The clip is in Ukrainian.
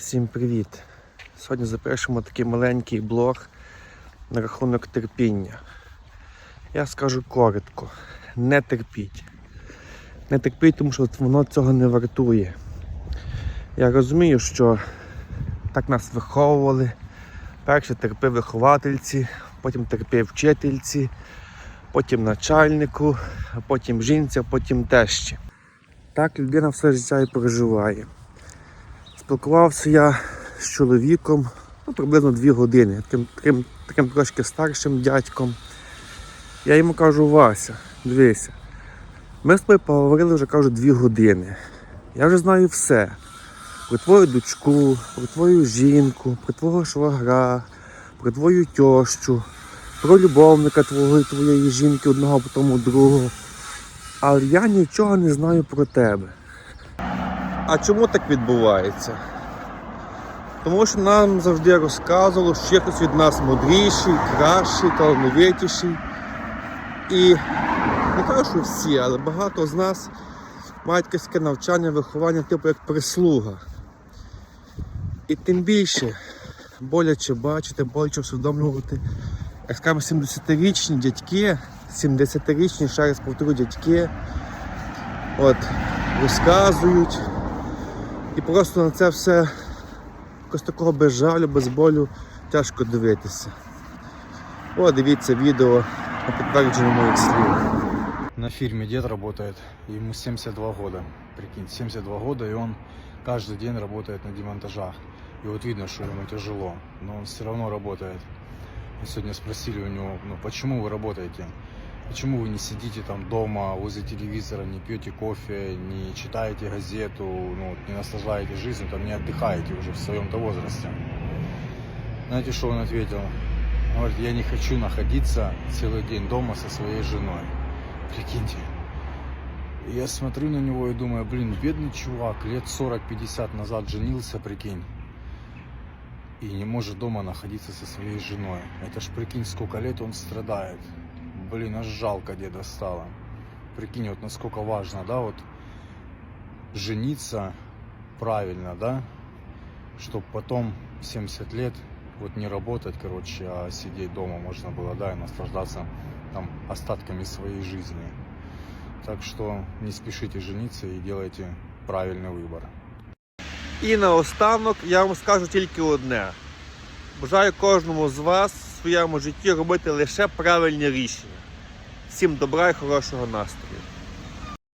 Всім привіт! Сьогодні запишемо такий маленький блог на рахунок терпіння. Я скажу коротко: не терпіть. Не терпіть, тому що воно цього не вартує. Я розумію, що так нас виховували. Перше терпи виховательці, потім терпи вчительці, потім начальнику, потім жінці, а потім тещі. Так людина все життя і проживає. Спілкувався я з чоловіком ну, приблизно дві години, таким, таким, таким трошки старшим дядьком. Я йому кажу, Вася, дивися, ми з тобою поговорили вже кажу, дві години. Я вже знаю все. Про твою дочку, про твою жінку, про твого швагра, про твою тьощу, про любовника твого і твоєї жінки, одного потім другого. Але я нічого не знаю про тебе. А чому так відбувається? Тому що нам завжди розказувало, що хтось від нас мудріший, кращий, талановитіший. І не кажу, що всі, але багато з нас мають якесь навчання, виховання, типу як прислуга. І тим більше боляче бачити, боляче усвідомлювати, як скажемо, 70-річні дядьки, 70-річні, ще раз повторю, дядьки, от, розказують. І просто на це все якось такого без жалю, без болю тяжко дивитися. О, дивіться відео на підтвердження моїх слів. На фирме дед работает, ему 72 года. Прикинь, 72 года, и он каждый день работает на демонтажах. И вот видно, что ему тяжело, но он все равно работает. Сегодня спросили у него, ну почему вы работаете? Почему вы не сидите там дома возле телевизора, не пьете кофе, не читаете газету, ну, не наслаждаетесь жизнью, там не отдыхаете уже в своем-то возрасте? Знаете, что он ответил? Он говорит, я не хочу находиться целый день дома со своей женой. Прикиньте. Я смотрю на него и думаю, блин, бедный чувак, лет 40-50 назад женился, прикинь. И не может дома находиться со своей женой. Это ж прикинь, сколько лет он страдает Блин, аж жалко деда стало. Прикинь, вот насколько важно, да, вот жениться правильно, да, чтобы потом 70 лет вот не работать, короче, а сидеть дома можно было, да, и наслаждаться там остатками своей жизни. Так что не спешите жениться и делайте правильный выбор. І наостанок я вам скажу тільки одне. Бажаю кожному з вас в своєму житті робити лише правильні рішення. Всім добра і хорошого настрою.